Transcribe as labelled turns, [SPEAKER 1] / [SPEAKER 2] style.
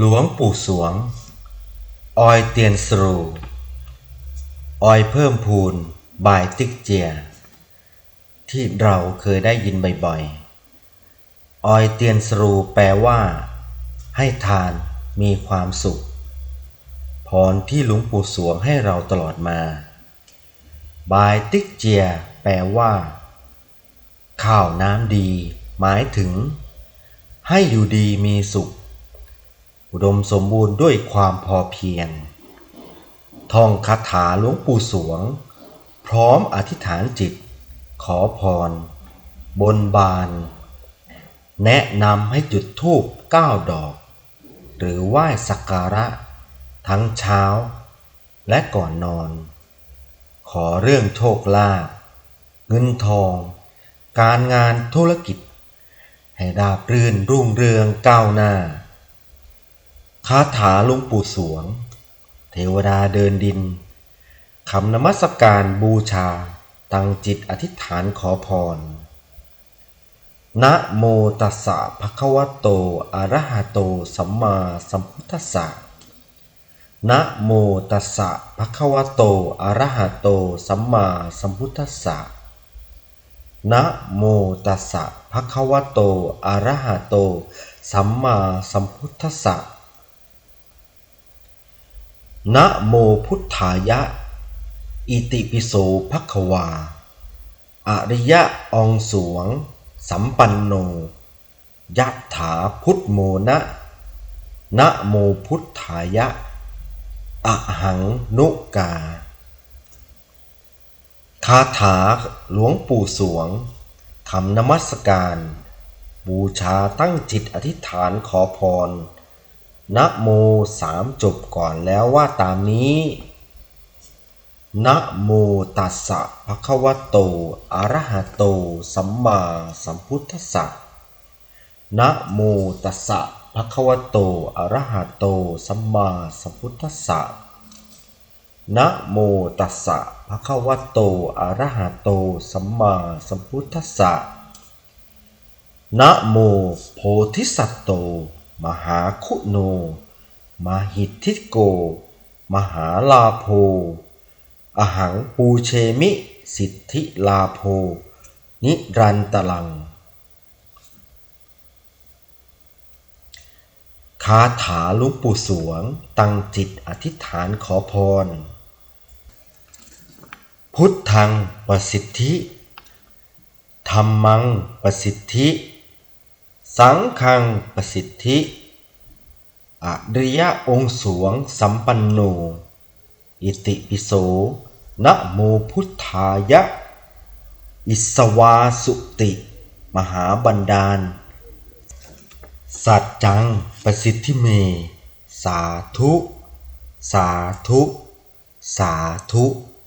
[SPEAKER 1] หลวงปู่สวง ออยเตียนสรู ออยเพิ่มพูนบายติ๊กเจีย ที่เราเคยได้ยินบ่อยๆ ออยเตียนสรูแปลว่า ให้ทานมีความสุขพรที่หลวงปู่สวงให้เราตลอดมา บายติ๊กเจีย แปลว่า ข้าวน้ำดี หมายถึง ให้อยู่ดีมีสุข อุดมสมบูรณ์ด้วยความพอเพียงท่องคาถาหลวงปู่สวง พร้อมอธิษฐานจิต ขอพร บนบาน แนะนำให้จุดธูปเก้าดอก หรือไหว้สักการะ ทั้งเช้า และก่อนนอน ขอเรื่องโชคลาภเงินทอง การงานธุรกิจ ให้ราบรื่นรุ่งเรืองก้าวหน้า คาถาลวงปู่สวง เทวดาเดินดินคำนมัสการบูชา ตั้งจิตอธิษฐานขอพร นะโมตัสสะภะคะวะโต อะระหะโต สัมมาสัมพุทธัสสะ นะโมตัสสะภะคะวะโต อะระหะโต สัมมาสัมพุทธัสสะ นะโมตัสสะภะคะวะโต อะระหะโต สัมมาสัมพุทธัสสะ นะโมพุทธายะ อิติปิโสภะคะวา อริยะอองสวง สัมปันโน ยัตถาพุทโมนะนะโมพุทธายะ อะหังนุกา คาถาหลวงปู่สวงคำนมัสการ บูชาตั้งจิตอธิษฐานขอพร นะโมสามจบก่อนแล้วว่าตามนี้นะโมตัสสะภะคะวะโต อะระหะโต สัมมาสัมพุทธัสสะนะโมตัสสะภะคะวะโต อะระหะโต สัมมาสัมพุทธัสสะนะโมตัสสะภะคะวะโต อะระหะโต สัมมาสัมพุทธัสสะนะโมโพธิสัตโต มหาคุณโน มหิทธิโก มหาลาโภอหังปูเชมิ สิทธิลาโภ นิรันตลัง คาถาลุงปู่สวง ตั้งจิตอธิษฐานขอพร พุทธังประสิทธิธรรมังประสิทธิ สังฆังประสิทธิ อริยองค์สวงสัมปันโน อิติปิโสนะโมพุทธายะ อิสวาสุติ มหาบันดาล สัจจังประสิทธิเม สาธุ สาธุ สาธุ